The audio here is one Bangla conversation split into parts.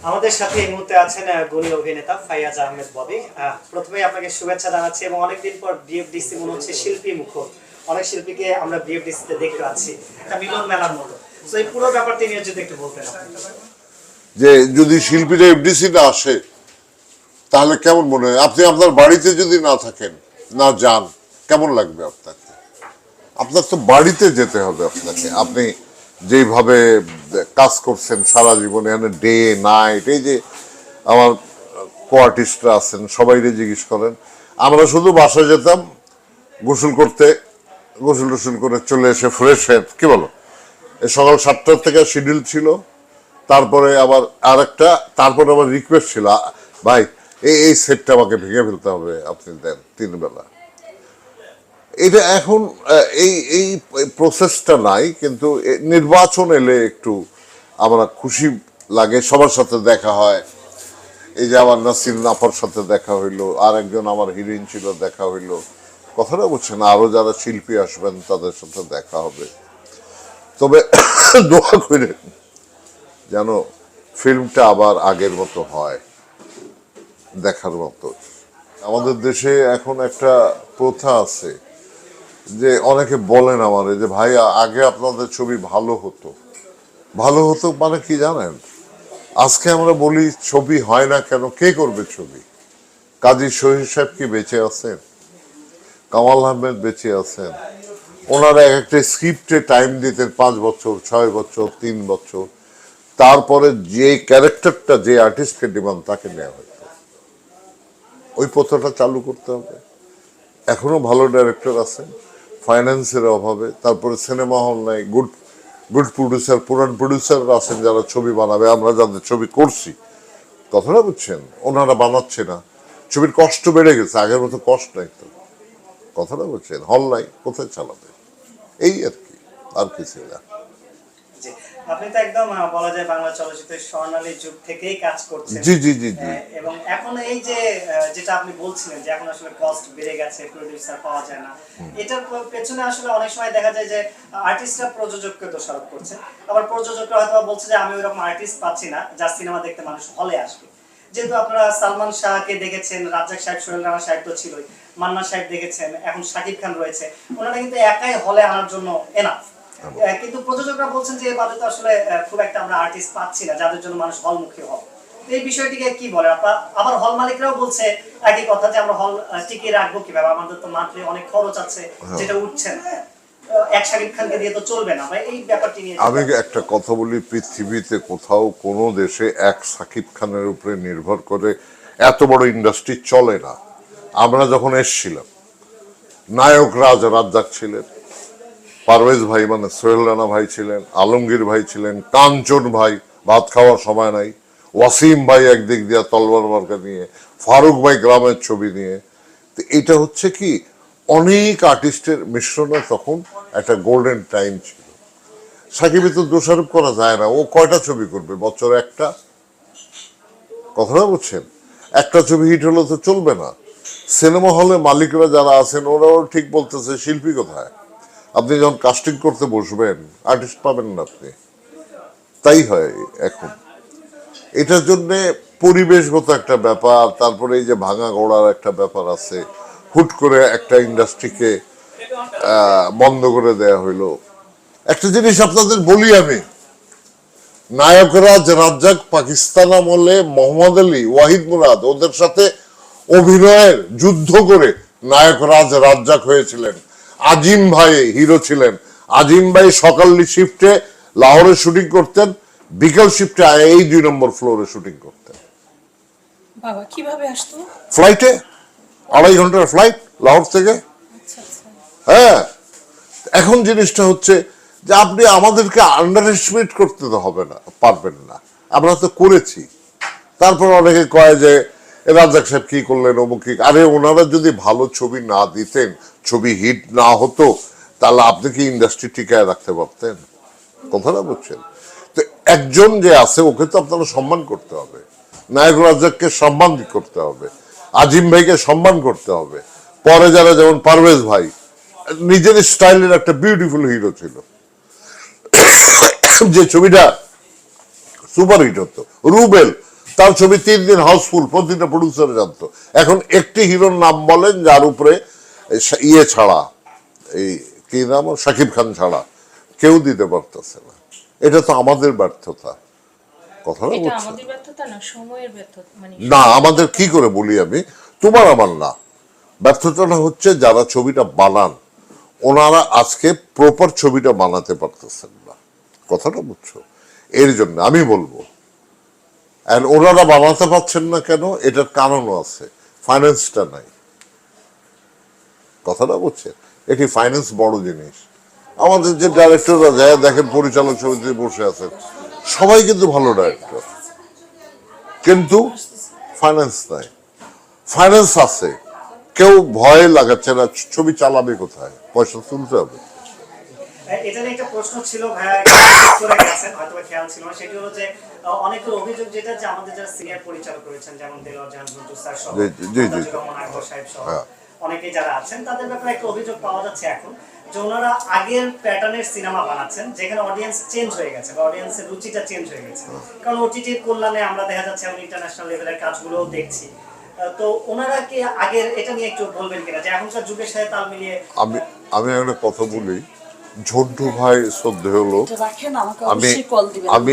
আমাদের সাথে এই মুহূর্তে আছেন গুণী অভিনেতা ফাইয়াজ আহমেদ ববি। আহ, প্রথমেই আপনাকে শুভেচ্ছা জানাচ্ছি এবং অনেকদিন পর বিএফডিসি মনে হচ্ছে শিল্পী মুখর। অনেক শিল্পীকে আমরা বিএফডিসি তে দেখতে পাচ্ছি একটা মিলন মেলার মতো। তো এই পুরো ব্যাপারটি নিয়ে যদি একটু বলতেন যে যদি শিল্পীরা এফডিসি না আসে তাহলে কেমন মনে হয়? আপনি আপনার বাড়িতে যদি না থাকেন না যান কেমন লাগবে আপনাকে? আপনার তো বাড়িতে যেতে হবে আপনাকে। আপনি যেভাবে কাজ করছেন সারা জীবন, এখানে ডে নাইট এই যে আমার কো আর্টিস্টরা আছেন সবাইকে জিজ্ঞেস করেন। আমরা শুধু বাসায় যেতাম, গোসল করতে, গোসল টোসল করে চলে এসে ফ্রেশ হয়ে, কী বলো? সকাল সাতটার থেকে শিডিউল ছিল, তারপরে আবার আরেকটা, তারপরে আবার রিকোয়েস্ট ছিল ভাই, এই এই সেটটা আমাকে ভেঙে ফেলতে হবে, আপনি দেন, তিন বেলা। এটা এখন এই এই প্রসেসটা নাই, কিন্তু নির্বাচন এলে একটু আমরা খুশি লাগে, সবার সাথে দেখা হয়। এই যে আমার নাসির নাফার সাথে দেখা হইল আর একজন আমার হিরোইন ছিল, দেখা হইল। কথাটা বুঝছেন, আরও যারা শিল্পী আসবেন, তাদের সাথে দেখা হবে। তবে দোয়া করে যেন ফিল্মটা আবার আগের মতো হয়, দেখার মতো। আমাদের দেশে এখন একটা প্রথা আছে যে অনেকে বলেন আমারে যে, ভাই, আগে আপনাদের ছবি ভালো হতো। ভালো হতো মানে কি জানেন? আজকে আমরা বলি, ছবি হয় না কেন? কে করবে ছবি? কাজী শহীদ সাহেব কি বেঁচে আছেন? কামাল আহমেদ বেঁচে আছেন? ওনারা এক একটা স্ক্রিপ্টে টাইম দিতেন পাঁচ বছর, ছয় বছর, তিন বছর। তারপরে যে ক্যারেক্টারটা, যে আর্টিস্টকে ডিমান্ড, তাকে নেওয়া হতো ওই পথটা চালু করতে হবে। এখনও ভালো ডাইরেক্টর আছেন? ফাইন্যান্সের অভাবে, তারপরে সিনেমা হল নাই গুড গুড প্রডিউসার পুরান প্রডিউসাররা আছেন যারা ছবি বানাবে, আমরা যাদের ছবি করছি। কথাটা বুঝছেন? ওনারা বানাচ্ছে না। ছবির কষ্ট বেড়ে গেছে, আগের মতো কষ্ট নাই তো। কথাটা বলছেন হল নাই, কোথায় চালাবে? এই আর কি, আর কিছু না। আপনি তো একদম বলা যায় বাংলা চলচ্চিত্রের স্বর্ণালী যুগ থেকেই কাজ করছেন। জি জি জি জি। এবং এখন এই যে যেটা আপনি বলছিলেন যে এখন আসলে কস্ট বেড়ে গেছে প্রোডিউসার পাওয়া যায় না এটার পেছনে আসলে অনেক সময় দেখা যায় যে আর্টিস্টরা প্রযোজককে দোষারোপ করছে। আবার প্রযোজকরা হয়তো বলছে যে আমি আর্টিস্ট পাচ্ছি না যার সিনেমা দেখতে মানুষ হলে আসবে। যেহেতু আপনারা সালমান শাহকে দেখেছেন রাজ্জাক সাহেব সোহেল রানা সাহেব তো ছিলই মান্না সাহেব দেখেছেন এখন শাকিব খান রয়েছে ওনারা কিন্তু একাই হলে আনার জন্য এনাফ কিন্তু প্রযোজকরা বলছেন যে এবারে তো আসলে খুব একটা আমরা আর্টিস্ট পাচ্ছি না যাদের জন্য মানুষ হলমুখী হবে। এই বিষয়টিকে কি বলে? আপনার আবার হল মালিকরাও বলছে একই কথা যে আমরা হল টিকিয়ে রাখব কীভাবে? আমাদের তো অনেক খরচ আছে যেটা উঠছে না। আমি একটা কথা বলি পৃথিবীতে কোথাও কোনো দেশে এক সাকিব খানের উপরে নির্ভর করে এত বড় ইন্ডাস্ট্রি চলে না। আমরা যখন এসছিলাম নায়ক রাজ রাজ্জাক ছিলেন পারভেজ ভাই মানে সোহেল রানা ভাই ছিলেন, আলমগীর ভাই ছিলেন, কাঞ্চন ভাই, ভাত খাওয়ার সময় নাই, ওয়াসিম ভাই একদিক দিয়া তলবার মার্কা নিয়ে, ফারুক ভাই গ্রামের ছবি নিয়ে। তো এটা হচ্ছে কি, অনেক আর্টিস্টের মিশ্রণে তখন একটা গোল্ডেন টাইম ছিল। সাকিবে তো দোষারোপ করা যায় না, ও কয়টা ছবি করবে, বছর একটা? কথাটা বলছেন একটা ছবি হিট হলে তো চলবে না। সিনেমা হলে মালিকরা যারা আছেন, ওরাও ঠিক বলতেছে, শিল্পী কোথায়? আপনি যখন কাস্টিং করতে বসবেন আর্টিস্ট পাবেন না আপনি। তাই হয় এখন। এটার জন্য পরিবেশগত একটা ব্যাপার, তারপরে এই যে ভাঙা গড়ার একটা ব্যাপার আছে, হুট করে একটা ইন্ডাস্ট্রিকে বন্ধ করে দেয়া হইল। একটা জিনিস আপনাদের বলি আমি। নায়করাজ রাজ্জাক পাকিস্তান আমলে মোহাম্মদ আলী, ওয়াহিদ মুরাদ, ওদের সাথে অভিনয়ের যুদ্ধ করে নায়করাজ রাজ্জাক হয়েছিলেন। আজিম ভাই হিরো ছিলেন। আজিম ভাই সকাল শিফটে লাহোরে শুটিং করতেন বিকাল শিফটে এই দুই নম্বর ফ্লোরে শুটিং করতেন। বাবা কীভাবে আসতো? ফ্লাইটে আড়াই ঘণ্টার ফ্লাইট লাহোর থেকে। আচ্ছা আচ্ছা। হ্যাঁ। এখন জিনিসটা হচ্ছে যে আপনি আমাদেরকে আন্ডার এস্টিমেট করতে তো হবে না পারবেন না। আমরা তো করেছি। তারপর অনেকে কয় যে রাজ্জাক সাহেব কি করলেন অমুক কি আরে ওনারা যদি ভালো ছবি না দিতেন, ছবি হিট না হতো, তাহলে আপনি কি ইন্ডাস্ট্রি টিকায় রাখতে পারতেন? কথাটা বুঝছেন তো একজন যে আছে, ওকে তো আপনারা সম্মান করতে হবে। নায়ক রাজ্জাককে সম্মান করতে হবে। আজিম ভাইকে সম্মান করতে হবে। পরে যারা যেমন পারভেজ ভাই, নিজের স্টাইলের একটা বিউটিফুল হিরো ছিল। যে ছবিটা সুপার হিট হতো। রুবেল তার ছবি তিন দিন হাউসফুল প্রতিটা প্রডিউসার জানতো। এখন একটি হিরোর নাম বলেন যার উপরে ইয়ে ছাড়া এই কি নাম? শাকিব খান ছাড়া কেউ দিতে পারতেছে না। এটা তো আমাদের ব্যর্থতা। কথাটা ব্যর্থতা মানে না আমাদের কি করে বলি আমি? তোমার আমার না। ব্যর্থতাটা হচ্ছে যারা ছবিটা বানান ওনারা আজকে প্রপার ছবিটা বানাতে পারতেছেন না। কথাটা বুঝছ? এর জন্য আমি বলব আর ওনারা বানাতে পারছেন না কেন, এটার কারণও আছে। ফাইন্যান্সটা নাই। কথাটা বুঝছে এটি ফাইন্যান্স বড় জিনিস। আমাদের যে ডাইরেক্টররা যায়, দেখেন পরিচালক সমিতিতে বসে আছেন, সবাই কিন্তু ভালো ডাইরেক্টর কিন্তু ফাইন্যান্স নাই। ফাইন্যান্স আছে। কেউ ভয় লাগাচ্ছে না, ছবি চালাবে কোথায়? পয়সা তুলতে হবে। এটা নিয়ে একটা প্রশ্ন ছিল ভাইয়া করে গেছেন হয়তো খেয়াল ছিল না। সেটি হলো যে অনেকের অভিযোগ যেটা যে আমাদের যারা সিনিয়র পরিচালক রয়েছেন যেমন দেলোয়ার জাহান জুন্টু স্যার সহ জি, জি, জি, জি। মন্তাজুর রহমান আকবর সাহেব সহ হ্যাঁ। যারা আছেন তাদের ব্যাপারে একটা অভিযোগ পাওয়া যাচ্ছে এখন যে ওনারা আগের প্যাটার্নের সিনেমা বানাচ্ছেন যেখানে অডিয়েন্স চেঞ্জ হয়ে গেছে বা অডিয়েন্সের রুচিটা চেঞ্জ হয়ে গেছে। কারণ ওটিটির কল্যাণে আমরা দেখা যাচ্ছে এখন ইন্টারন্যাশনাল লেভেলের কাজগুলোও দেখছি। তো ওনারা কি আগের এটা নিয়ে একটু বলবেন কিনা? যে এখনকার যুগের সাথে তাল মিলিয়ে আমি আমি একটা কথা বলি। ঝন্টু ভাই শ্রদ্ধেয় লোক। এটা রাখেন আমাকে আমি আমি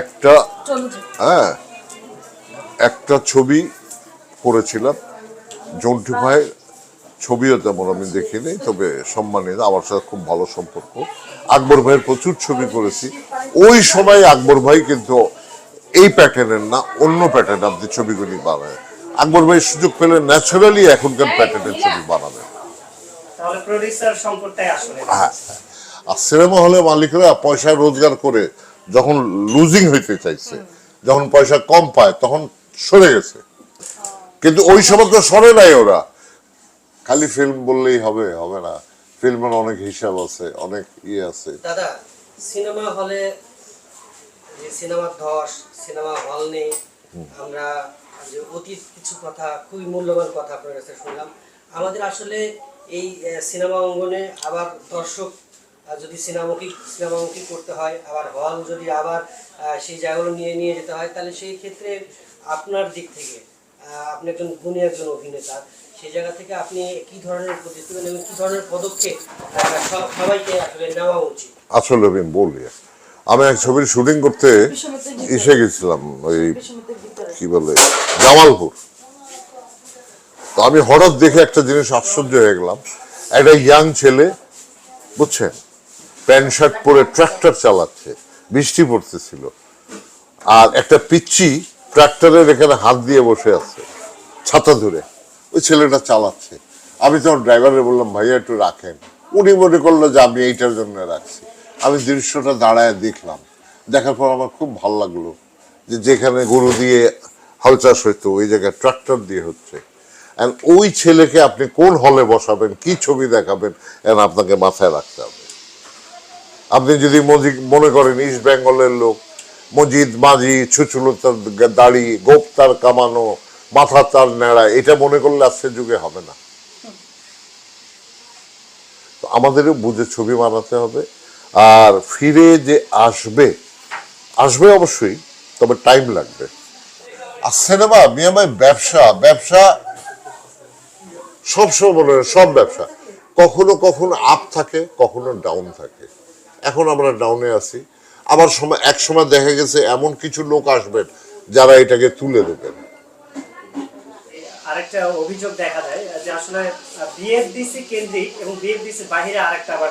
একটা হ্যাঁ একটা ছবি করেছিলাম। জন্টু ভাই ছবিও তেমন আমি দেখিনি তবে সম্মানিত আমার সাথে খুব ভালো সম্পর্ক। আকবর ভাইয়ের প্রচুর ছবি করেছি। ওই সময় আকবর ভাই কিন্তু এই প্যাটার্নের না অন্য প্যাটার্ন আপনি ছবিগুলি বানায়। আকবর ভাই সুযোগ পেলে ন্যাচারালি এখনকার প্যাটার্নের ছবি বানাবে তাহলে প্রডিউসার সংকটটাই আসলে। আর সিনেমা হলে মালিকরা পয়সা রোজগার করে যখন লুজিং হইতে চাইছে যখন পয়সা কম পায় তখন সরে গেছে। কিন্তু ওই সময় তো সরে নাই ওরা। খালি ফিল্ম বললেই হবে হবে না। ফিল্মের অনেক হিসাব আছে অনেক ইয়ে আছে। দাদা সিনেমা হলে যে সিনেমার ধস সিনেমা হল নেই আমরা যে অতীত কিছু কথা খুবই মূল্যবান কথা আপনার কাছে শুনলাম। আমাদের আসলে এই সিনেমা অঙ্গনে আবার দর্শক যদি সিনেমামুখী সিনেমামুখী করতে হয় আবার হল যদি আবার সেই জায়গাগুলো নিয়ে নিয়ে যেতে হয় তাহলে সেই ক্ষেত্রে আপনার দিক থেকে আপনি একজন গুণী একজন অভিনেতা সেই জায়গা থেকে আপনি কি ধরনের প্রতিশ্রুতি এবং কি ধরনের পদক্ষেপ সব- সবাইকে আসলে নেওয়া উচিত? আসলে আমি বলি আমি এক ছবির শুটিং করতে এসে গেছিলাম ওই কি বলে জামালপুর। তো আমি হঠাৎ দেখে একটা জিনিস আশ্চর্য হয়ে গেলাম। একটা ইয়াং ছেলে, বুঝছেন? প্যান্ট শার্ট পরে ট্রাক্টর চালাচ্ছে, বৃষ্টি পড়তেছিল। আর একটা পিচ্ছি ট্রাক্টরের এখানে হাত দিয়ে বসে আছে, ছাতা ধরে। ওই ছেলেটা চালাচ্ছে। আমি তখন ড্রাইভারে বললাম, ভাইয়া, একটু রাখেন। উনি মনে করল যে আমি এইটার জন্য রাখছি। আমি দৃশ্যটা দাঁড়ায় দেখলাম। দেখার পর আমার খুব ভালো লাগল যে যেখানে গরু দিয়ে হাল চাষ হইতো, ওই জায়গায় ট্রাক্টর দিয়ে হচ্ছে। And ওই ছেলেকে আপনি কোন হলে বসাবেন? কি ছবি দেখাবেন? And আপনাকে মাথায় রাখতে হবে। আপনি যদি মনে করেন ইস্ট বেঙ্গলের লোক, মজিদ মাঝি, ছুচুলতার দাড়ি, গোপ্তার কামানো, মাথা তার নেড়া এটা মনে করলে আজকের যুগে হবে না। তো আমাদেরও বুঝে ছবি বানাতে হবে। আর ফিরে যে আসবে আসবে অবশ্যই, তবে টাইম লাগবে। আর সিনেমা মিয়ামাই ব্যবসা ব্যবসা সব সময় সব ব্যবসা। কখনো কখনো আপ থাকে, কখনো ডাউন থাকে। এখন আমরা ডাউনে আছি। আবার সময়, এক সময় দেখা গেছে এমন কিছু লোক আসবেন যারা এটাকে তুলে দেবেন আরেকটা অভিযোগ দেখা যায় যে আসলে বিএফডিসি কেন্দ্রিক এবং বিএফডিসি বাহিরে আরেকটা আবার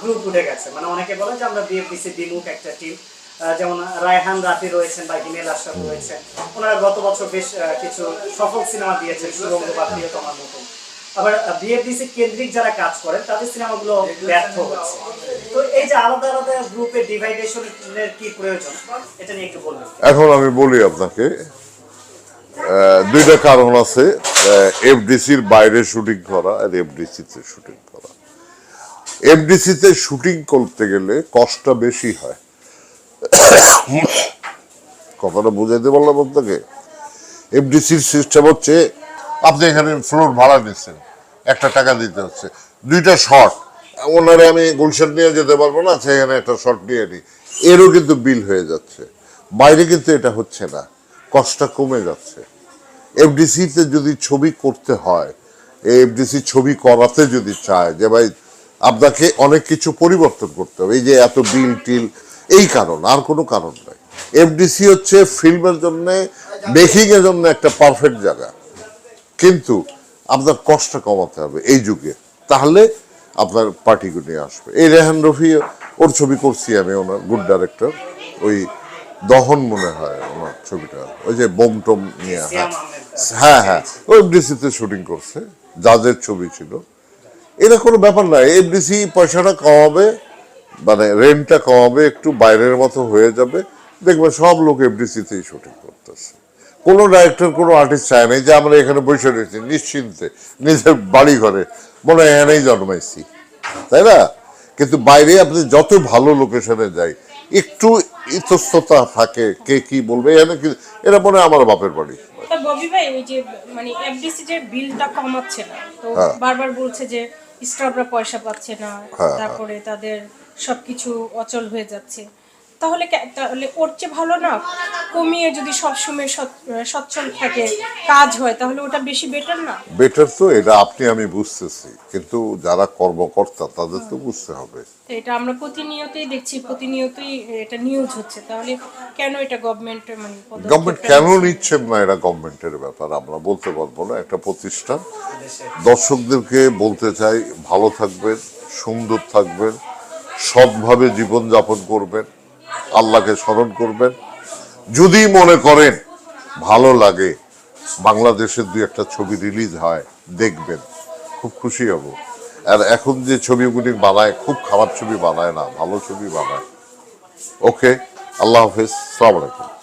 গ্রুপ উঠে গেছে। মানে অনেকে বলে যে আমরা বিএফডিসি বিমুখ একটা টিম যেমন রায়হান রাফি রয়েছেন বা হিমেল আশরাফ রয়েছেন। ওনারা গত বছর বেশ কিছু সফল সিনেমা দিয়েছেন সুরঙ্গ বা প্রিয়তমার মতন আবার বিএফডিসি কেন্দ্রিক যারা কাজ করেন, তাদের সিনেমাগুলো ব্যর্থ হচ্ছে। তো এই যে আলাদা আলাদা গ্রুপে ডিভাইডেশনের কি প্রয়োজন, এটা নিয়ে একটু বলবেন। এখন আমি বলি আপনাকে দুইটা কারণ আছে এফডিসির বাইরে শুটিং করা আর এফডিসিতে শুটিং করা। এফডিসিতে শুটিং করতে গেলে কষ্টটা বেশি হয়। কথাটা বুঝাইতে পারলাম আপনাকে? এফডিসির সিস্টেম হচ্ছে আপনি এখানে ফ্লোর ভাড়া নিচ্ছেন, একটা টাকা দিতে হচ্ছে। দুইটা শর্ট ওনারে আমি গুলশান নিয়ে যেতে পারব না সেখানে একটা শর্ট নিয়ে নিই। এরও কিন্তু বিল হয়ে যাচ্ছে। বাইরে কিন্তু এটা হচ্ছে না। কষ্টটা কমে যাচ্ছে। এফডিসিতে যদি ছবি করতে হয় এফডিসি ছবি করাতে যদি চায় যে ভাই, আপনাকে অনেক কিছু পরিবর্তন করতে হবে, এই যে এত বিল টিল এই কারণ, আর কোনো কারণ নাই। এফডিসি হচ্ছে ফিল্মের জন্যে মেকিং এর জন্য একটা পারফেক্ট জায়গা। কিন্তু আপনার কষ্ট কমাতে হবে এই যুগে। তাহলে আপনার পার্টিকে নিয়ে আসবে। এই রেহান রফি ওর ছবি করছি আমি ওনার গুড ডাইরেক্টর ওই দহন মনে হয় ওনার ছবিটা। ওই যে বোম টোম নিয়ে হ্যাঁ হ্যাঁ হ্যাঁ। ও এফডিসিতে শুটিং করছে। যাদের ছবি ছিল। এটা কোনো ব্যাপার না। এফডিসি পয়সাটা কমাবে মানে রেন্টটা কমাবে একটু বাইরের মতো হয়ে যাবে। দেখবে সব লোক এফডিসিতেই শুটিং কোনো ডাইরেক্টর কোনো আর্টিস্ট চায় নাই যে আমরা এখানে বসে রয়েছি নিশ্চিন্তে নিজের বাড়ি ঘরে মনে হয় এখানেই জন্মাইছি। তাই না? কিন্তু বাইরে আপনি যত ভালো লোকেশনে যাই একটু ইতস্ততা থাকে কে কি বলবে এখানে কি এটা মনে হয় আমার বাপের বাড়ি। ববি ভাই ওই যে মানে এফডিসি যে বিলটা কমাচ্ছে না তো হ্যাঁ। বারবার বলছে যে স্টাফরা পয়সা পাচ্ছে না হ্যাঁ, তারপরে তাদের সবকিছু অচল হয়ে যাচ্ছে। তাহলে তাহলে ওর চেয়ে ভালো না? কমিয়ে যদি সবসময় সচ্ছল থাকে কাজ হয় তাহলে ওটা বেশি বেটার না? বেটার তো এটা আপনি আমি বুঝতেছি। কিন্তু যারা কর্মকর্তা তাদের তো বুঝতে হবে। এটা আমরা প্রতিনিয়তই দেখছি প্রতিনিয়তই এটা নিউজ হচ্ছে। তাহলে কেন এটা গভর্নমেন্ট মানে গভর্নমেন্ট কেন নিচ্ছে? না এটা গভর্নমেন্টের ব্যাপার? আমরা বলতে পারব না একটা প্রতিষ্ঠান। দর্শকদেরকে বলতে চাই ভালো থাকবেন সুন্দর থাকবেন সৎভাবে জীবনযাপন করবেন। আল্লাহকে স্মরণ করবেন। যদি মনে করেন ভালো লাগে, বাংলাদেশের দুই একটা ছবি রিলিজ হয়, দেখবেন। খুব খুশি হব। আর এখন যে ছবিগুলি বানায়, খুব খারাপ ছবি বানায় না, ভালো ছবি বানায়। ওকে, আল্লাহ হাফেজ, সালাম আলাইকুম।